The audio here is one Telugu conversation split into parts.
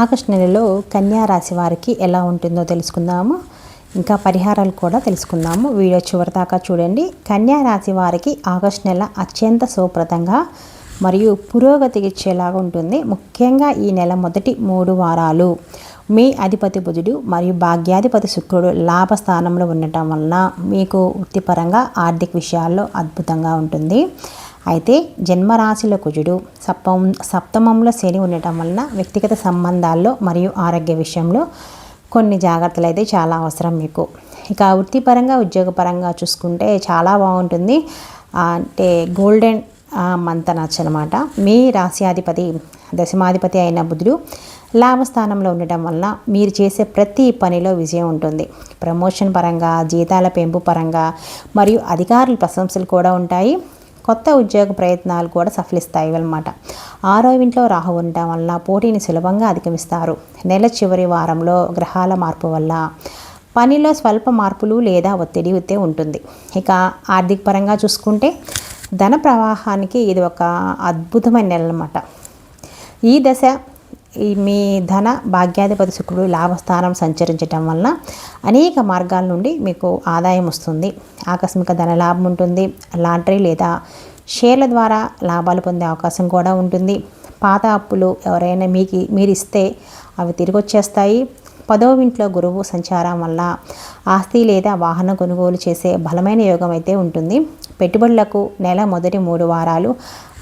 ఆగస్టు నెలలో కన్యా రాశి వారికి ఎలా ఉంటుందో తెలుసుకుందాము. ఇంకా పరిహారాలు కూడా తెలుసుకుందాము. వీడియో చివరి దాకా చూడండి. కన్యా రాశి వారికి ఆగస్టు నెల అత్యంత శుభప్రదంగా మరియు పురోగతికి ఇచ్చేలాగా ఉంటుంది. ముఖ్యంగా ఈ నెల మొదటి మూడు వారాలు మీ అధిపతి బుధుడు మరియు భాగ్యాధిపతి శుక్రుడు లాభస్థానంలో ఉండటం వలన మీకు వృత్తిపరంగా ఆర్థిక విషయాల్లో అద్భుతంగా ఉంటుంది. అయితే జన్మరాశిలో కుజుడు సప్తం సప్తమంలో శని ఉండటం వలన వ్యక్తిగత సంబంధాల్లో మరియు ఆరోగ్య విషయంలో కొన్ని జాగ్రత్తలు అయితే చాలా అవసరం మీకు. ఇక వృత్తిపరంగా ఉద్యోగపరంగా చూసుకుంటే చాలా బాగుంటుంది. అంటే గోల్డెన్ మంత్ అనొచ్చు అనమాట మీ రాశ్యాధిపతి దశమాధిపతి అయిన బుధుడు లాభస్థానంలో ఉండటం వలన మీరు చేసే ప్రతి పనిలో విజయం ఉంటుంది. ప్రమోషన్ పరంగా జీతాల పెంపు పరంగా మరియు అధికారుల ప్రశంసలు కూడా ఉంటాయి. కొత్త ఉద్యోగ ప్రయత్నాలు కూడా సఫలిస్తాయి అన్నమాట. ఆరో ఇంట్లో రాహు ఉండటం వల్ల పోటీని సులభంగా అధిగమిస్తారు. నెల చివరి వారంలో గ్రహాల మార్పు వల్ల పనిలో స్వల్ప మార్పులు లేదా ఒత్తిడి ఉత్తే ఉంటుంది. ఇక ఆర్థిక పరంగా చూసుకుంటే ధన ప్రవాహానికి ఇది ఒక అద్భుతమైన నెల అనమాట ఈ దశ మీ ధన భాగ్యాధిపతి శుక్రుడు లాభస్థానం సంచరించటం వలన అనేక మార్గాల నుండి మీకు ఆదాయం వస్తుంది. ఆకస్మిక ధన లాభం ఉంటుంది. లాటరీ లేదా షేర్ల ద్వారా లాభాలు పొందే అవకాశం కూడా ఉంటుంది. పాత అప్పులు ఎవరైనా మీకు మీరు ఇస్తే అవి తిరిగి వచ్చేస్తాయి పదవ ఇంట్లో గురువు సంచారం వల్ల ఆస్తి లేదా వాహన కొనుగోలు చేసే బలమైన యోగం అయితే ఉంటుంది. పెట్టుబడులకు నెల మొదటి మూడు వారాలు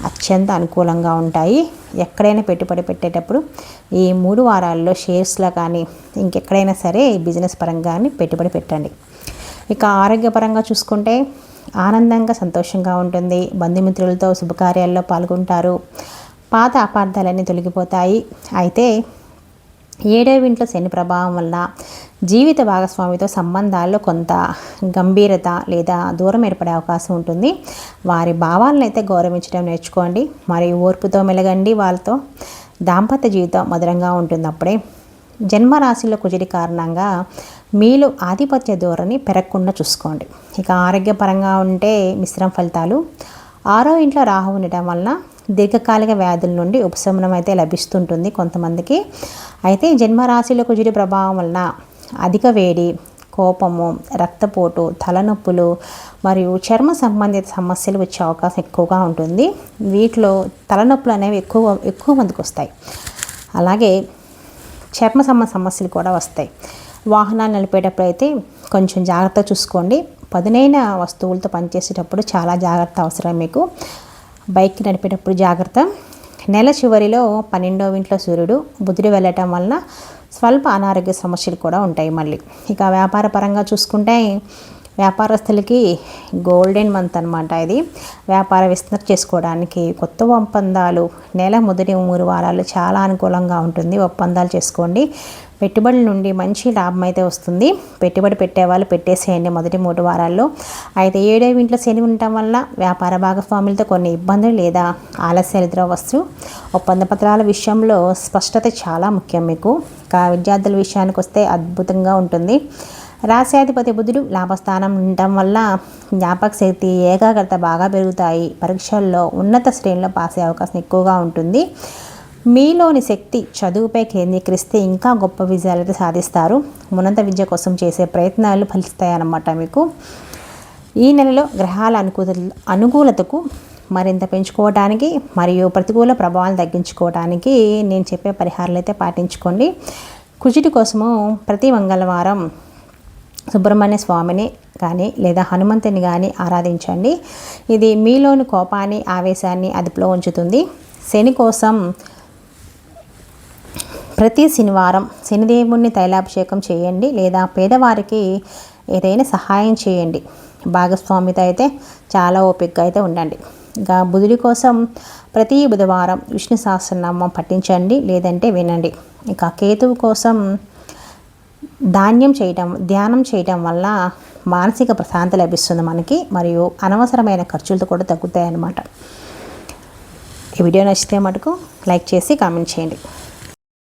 అత్యంత అనుకూలంగా ఉంటాయి. ఎక్కడైనా పెట్టుబడి పెట్టేటప్పుడు ఈ మూడు వారాల్లో షేర్స్లో కానీ ఇంకెక్కడైనా సరే బిజినెస్ పరంగా కానీ పెట్టుబడి పెట్టండి. ఇక ఆరోగ్యపరంగా చూసుకుంటే ఆనందంగా సంతోషంగా ఉంటుంది. బంధుమిత్రులతో శుభకార్యాల్లో పాల్గొంటారు. పాత అపార్థాలన్నీ తొలగిపోతాయి. అయితే ఏడవ ఇంట్లో శని ప్రభావం వల్ల జీవిత భాగస్వామితో సంబంధాల్లో కొంత గంభీరత లేదా దూరం ఏర్పడే అవకాశం ఉంటుంది. వారి భావాలను అయితే గౌరవించడం నేర్చుకోండి. మరియు ఓర్పుతో మెలగండి వాళ్ళతో. దాంపత్య జీవితం మధురంగా ఉంటుంది అప్పుడే జన్మరాశిలో కుజరి కారణంగా మీలో ఆధిపత్య ధోరణి పెరగకుండా చూసుకోండి. ఇక ఆరోగ్యపరంగా ఉంటే మిశ్రమ ఫలితాలు. ఆరో ఇంట్లో రాహు ఉండటం వలన దీర్ఘకాలిక వ్యాధుల నుండి ఉపశమనం అయితే లభిస్తుంటుంది కొంతమందికి. అయితే జన్మరాశిలో కుజుడి ప్రభావం వలన అధిక వేడి కోపము రక్తపోటు తలనొప్పులు మరియు చర్మ సంబంధిత సమస్యలు వచ్చే అవకాశం ఎక్కువగా ఉంటుంది. వీటిలో తలనొప్పులు అనేవి ఎక్కువ ఎక్కువ మందికి వస్తాయి. అలాగే చర్మ సంబంధ సమస్యలు కూడా వస్తాయి. వాహనాలు నడిపేటప్పుడు అయితే కొంచెం జాగ్రత్త చూసుకోండి. పదునైన వస్తువులతో పనిచేసేటప్పుడు చాలా జాగ్రత్త అవసరం మీకు. బైక్ నడిపేటప్పుడు జాగ్రత్త. నెల చివరిలో పన్నెండవ ఇంట్లో సూర్యుడు బుధుడు వెళ్ళటం వలన స్వల్ప అనారోగ్య సమస్యలు కూడా ఉంటాయి మళ్ళీ. ఇక వ్యాపార పరంగా చూసుకుంటే వ్యాపారస్తులకి గోల్డెన్ మంత్ అనమాట ఇది. వ్యాపార విస్తరణ చేసుకోవడానికి కొత్త ఒప్పందాలు నెల మొదటి మూడు వారాలు చాలా అనుకూలంగా ఉంటుంది. ఒప్పందాలు చేసుకోండి. పెట్టుబడుల నుండి మంచి లాభం అయితే వస్తుంది. పెట్టుబడి పెట్టేవాళ్ళు పెట్టేసేయండి మొదటి మూడు వారాల్లో. అయితే ఏడవ ఇంట్లో శని ఉండటం వల్ల వ్యాపార భాగస్వాములతో కొన్ని ఇబ్బందులు లేదా ఆలస్యాలు ఎదురవచ్చు ఒప్పంద పత్రాల విషయంలో స్పష్టత చాలా ముఖ్యం మీకు. విద్యార్థుల విషయానికి వస్తే అద్భుతంగా ఉంటుంది. రాశ్యాధిపతి బుధుడు లాభస్థానం ఉండటం వల్ల జ్ఞాపక శక్తి ఏకాగ్రత బాగా పెరుగుతాయి. పరీక్షల్లో ఉన్నత శ్రేణిలో పాస్ అయ్యే అవకాశం ఎక్కువగా ఉంటుంది. మీలోని శక్తి చదువుపై కేంద్రీకరిస్తే ఇంకా గొప్ప విజయాలతో సాధిస్తారు. ఉన్నత విద్య కోసం చేసే ప్రయత్నాలు ఫలిస్తాయన్నమాట మీకు. ఈ నెలలో గ్రహాల అనుకూల అనుకూలతకు మరింత పెంచుకోవడానికి మరియు ప్రతికూల ప్రభావాలు తగ్గించుకోవడానికి నేను చెప్పే పరిహారాలు అయితే పాటించుకోండి. కుజుడి కోసము ప్రతి మంగళవారం సుబ్రహ్మణ్య స్వామిని కానీ లేదా హనుమంతుని కానీ ఆరాధించండి. ఇది మీలోని కోపాన్ని ఆవేశాన్ని అదుపులో ఉంచుతుంది. శని కోసం ప్రతి శనివారం శనిదేవుణ్ణి తైలాభిషేకం చేయండి లేదా పేదవారికి ఏదైనా సహాయం చేయండి. భాగస్వామితో అయితే చాలా ఓపికగా అయితే ఉండండి. ఇంకా బుధుడి కోసం ప్రతి బుధవారం విష్ణు సహస్రనామం పఠించండి లేదంటే వినండి. ఇంకా కేతువు కోసం ధాన్యం చేయటం ధ్యానం చేయటం వల్ల మానసిక ప్రశాంత లభిస్తుంది మనకి మరియు అనవసరమైన ఖర్చులతో కూడా తగ్గుతాయి అన్నమాట ఈ వీడియో నచ్చితే మటుకు లైక్ చేసి కామెంట్ చేయండి.